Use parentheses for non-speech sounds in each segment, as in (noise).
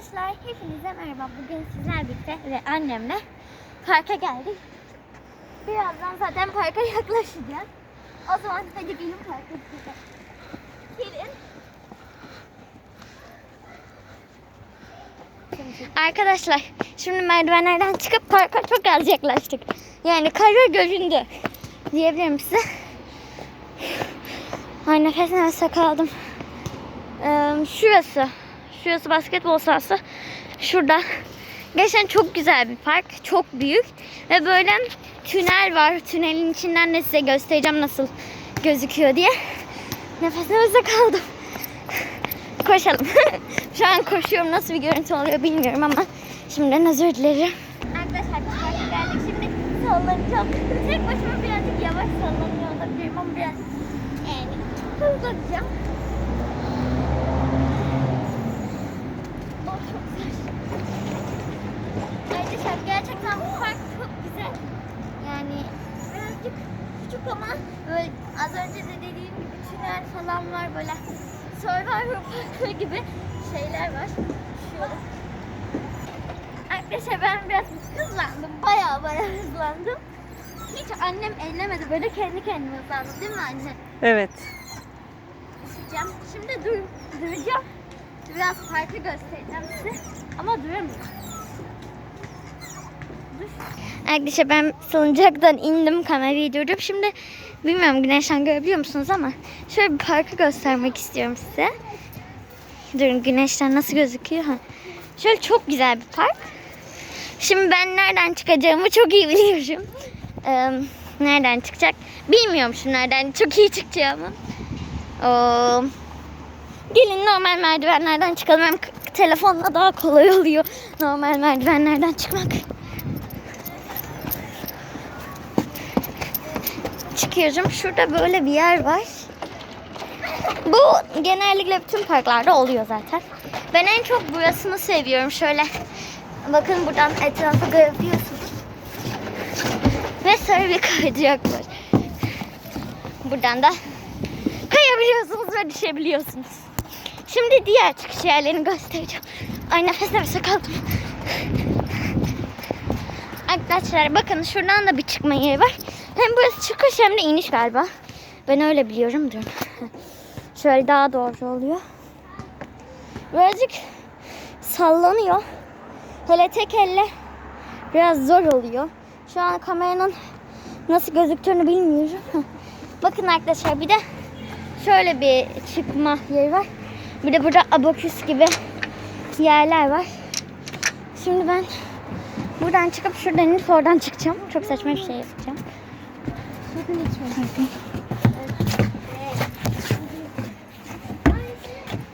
Arkadaşlar hepinize merhaba. Bugün sizler birlikte ve annemle parka geldik. Birazdan zaten parka (laughs) yaklaşacağız. O zaman hadi gelin parka gidelim. Gelin. Arkadaşlar şimdi merdivenlerden çıkıp parka çok az yaklaştık. Yani kara göründü diyebilirim size. Ay nefes nefese kaldım. Ee, şurası. Şurası basketbol sahası. Şurada. Gerçekten çok güzel bir park. Çok büyük. Ve böyle tünel var. Tünelin içinden de size göstereceğim nasıl gözüküyor diye. Nefes nefese kaldım. Koşalım. (laughs) Şu an koşuyorum. Nasıl bir görüntü oluyor bilmiyorum ama şimdiden özür dilerim. Arkadaşlar biz geldik. Şimdi sallanacağım. Tek başıma birazcık yavaş sallanıyor olabilirim ama biraz yani hızlanacağım. Oh, çok güzel. Arkadaşlar gerçekten bu park çok güzel. Yani birazcık küçük ama böyle az önce de dediğim gibi tünel falan var böyle Survivor Parkı gibi şeyler var. Şu. Arkadaşlar ben biraz hızlandım. Bayağı bayağı hızlandım. Hiç annem ellemedi. Böyle kendi kendime hızlandım değil mi anne? Evet. Düşeceğim. Şimdi dur, duracağım. Biraz parkı göstereceğim size. Ama duramıyorum. Arkadaşlar ben salıncaktan indim kamerayı durdurup şimdi bilmiyorum güneşten görebiliyor musunuz ama şöyle bir parkı göstermek istiyorum size. Durun güneşten nasıl gözüküyor? Ha. Şöyle çok güzel bir park. Şimdi ben nereden çıkacağımı çok iyi biliyorum. Ee, nereden çıkacak? Bilmiyorum şimdi nereden çok iyi çıkacağımı. Oo. Gelin normal merdivenlerden çıkalım. Hem telefonla daha kolay oluyor normal merdivenlerden çıkmak. Çıkıyorum. Şurada böyle bir yer var. Bu genellikle bütün parklarda oluyor zaten. Ben en çok burasını seviyorum. Şöyle bakın buradan etrafı görebiliyorsunuz. Ve sarı bir kaydırak var. Buradan da kayabiliyorsunuz ve düşebiliyorsunuz. Şimdi diğer çıkış yerlerini göstereceğim. Ay nefes nefese kaldım. Arkadaşlar bakın şuradan da bir çıkma yeri var. Hem burası çıkış hem de iniş galiba. Ben öyle biliyorum. Durun. (laughs) Şöyle daha doğru oluyor. Birazcık sallanıyor. Hele tek elle biraz zor oluyor. Şu an kameranın nasıl gözüktüğünü bilmiyorum. (laughs) Bakın arkadaşlar bir de şöyle bir çıkma yeri var. Bir de burada abaküs gibi yerler var. Şimdi ben buradan çıkıp şuradan inip oradan çıkacağım. Çok saçma bir şey yapacağım.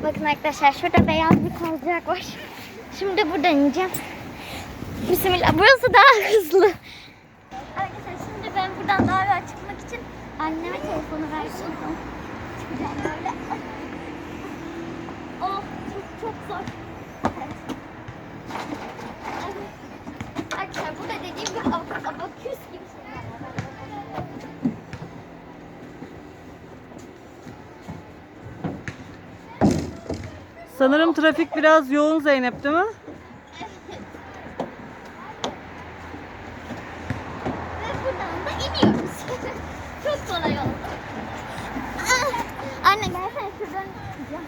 Bakın arkadaşlar şurada beyaz bir kaydırak var. Şimdi buradan ineceğim. Bismillah. Burası daha hızlı. Arkadaşlar şimdi ben buradan daha rahat çıkmak için anneme telefonu verdim. Çıkacağım böyle. Oh çok çok zor. Evet. Evet. Arkadaşlar bu da dediğim gibi ab- abaküs gibi şeyler. Sanırım trafik biraz yoğun Zeynep değil mi? Ve buradan da iniyoruz. Çok kolay oldu. Ah! Anne gelsene şuradan çıkacağım.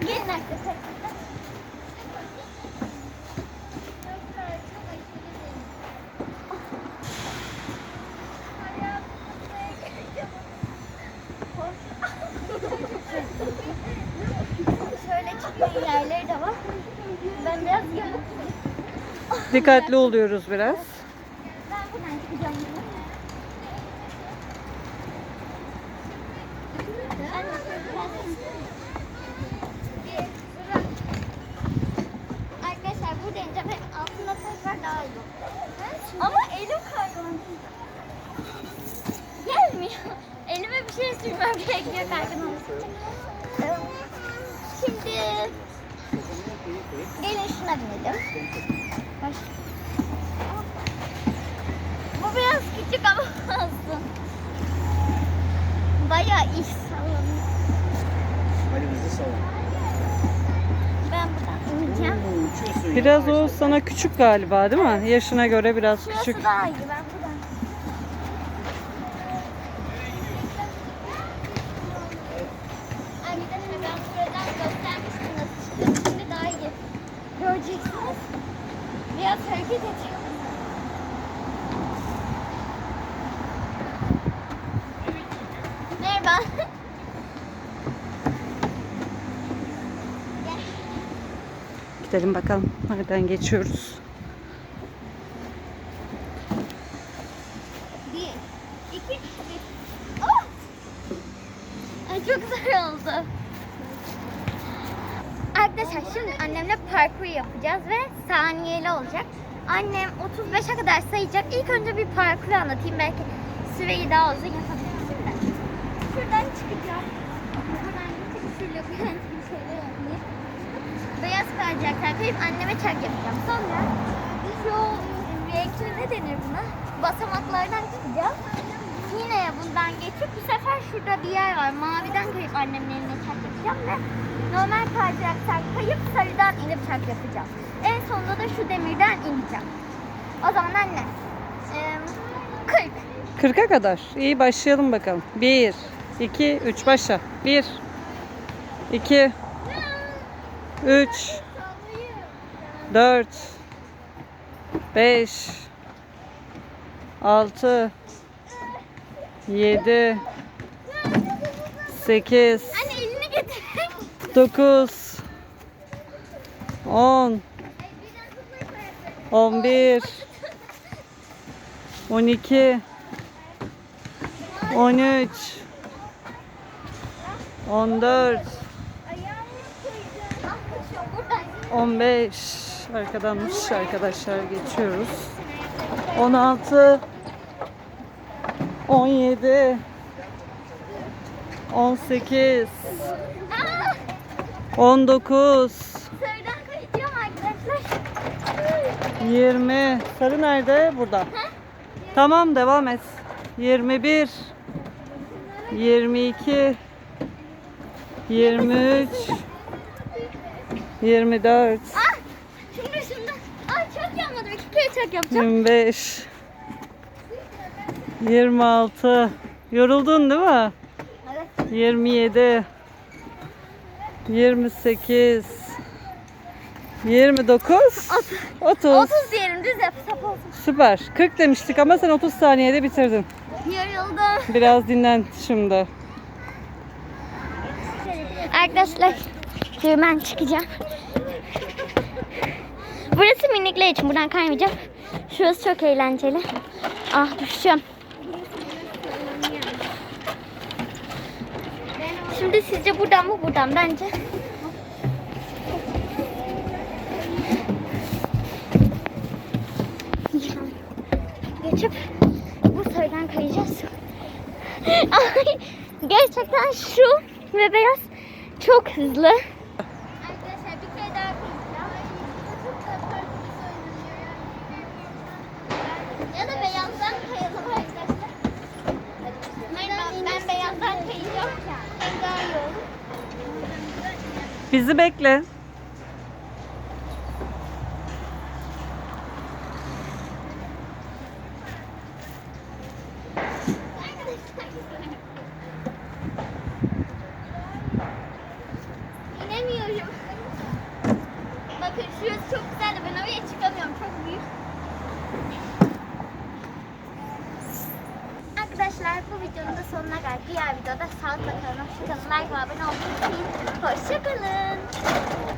Gelin arkadaşlar. Şöyle çıkma yerleri de var. Ben biraz yamuk. Dikkatli oluyoruz biraz. Arkadaşlar. Ama elim kayıyor. Gelmiyor. Elime bir şey sürmem gerekiyor. Ee, Şimdi gelin şuna binelim. Baş. Bu biraz küçük ama olsun. Bayağı iyi sallanıyor. Hadi bizi salla. Ben buradan ineceğim. Biraz o sana küçük galiba değil mi? Yaşına göre biraz Şurası küçük. daha iyi. Ben buradan. Ay bir de hani ben buradan göstermiştim nasıl çıktığını. Şimdi daha iyi göreceksiniz. Biraz hareket ediyor. Merhaba. Gidelim bakalım. Nereden geçiyoruz? Bir, iki, üç. Oh! Ay çok güzel oldu. Arkadaşlar şimdi annemle parkur yapacağız ve saniyeli olacak. Annem 35'e kadar sayacak. İlk önce bir parkur anlatayım. Belki süreyi daha uzun yapabilirsin de. Şuradan çıkacağım. Hemen gidip labirent bir şeyler yapayım. Beyaz kayacaklar kayıp anneme çak yapacağım. Sonra şu renkli ne denir buna? Basamaklardan çıkacağım. Yine bundan geçip bu sefer şurada bir yer var. Maviden kayıp annemin eline çak yapacağım ve normal kayacaklar kayıp sarıdan inip çak yapacağım. En sonunda da şu demirden ineceğim. O zaman anne. 40. 40'a kadar. İyi başlayalım bakalım. 1, 2, 3 başla. 1, 2, 3, 4, 5, 6, 7, 8, Anne elini getir. 9, 10, 11, 12, 13, 14, Ah, kaçıyor buradan. 15 arkadanmış arkadaşlar geçiyoruz. 16 17 18 Aa, 19 sarıdan kayacağım arkadaşlar. 20 Sarı nerede? Burada. Tamam devam et. 21 22 23 24 Ah, şimdi şundan. Ay çok yanmadım. İki kere çok yapacağım. 25 26 Yoruldun değil mi? Evet. 27 28 29 30 30 diyelim düz yap sap olsun. Süper. 40 demiştik ama sen 30 saniyede bitirdin. Yoruldum. Biraz dinlen şimdi. Arkadaşlar hemen çıkacağım. Burası minikler için. Buradan kaymayacağım. Şurası çok eğlenceli. Ah düşeceğim. Şimdi sizce buradan mı buradan bence? Geçip bu sayıdan kayacağız. Ay, gerçekten şu ve beyaz çok hızlı. Arkadaşlar bir kere daha Ya da beyazdan kayalım arkadaşlar. Hayır ben, ben beyazdan kayacağım. Hem daha iyi olur. Bizi bekle. İnemiyorum. Bakın şurası çok güzel de ben oraya çıkamıyorum. Çok büyük. Arkadaşlar bu videonun da sonuna geldik. Diğer videoda sağlıkla kalın. Hoşçakalın. Like ve abone olmayı unutmayın. Hoşçakalın.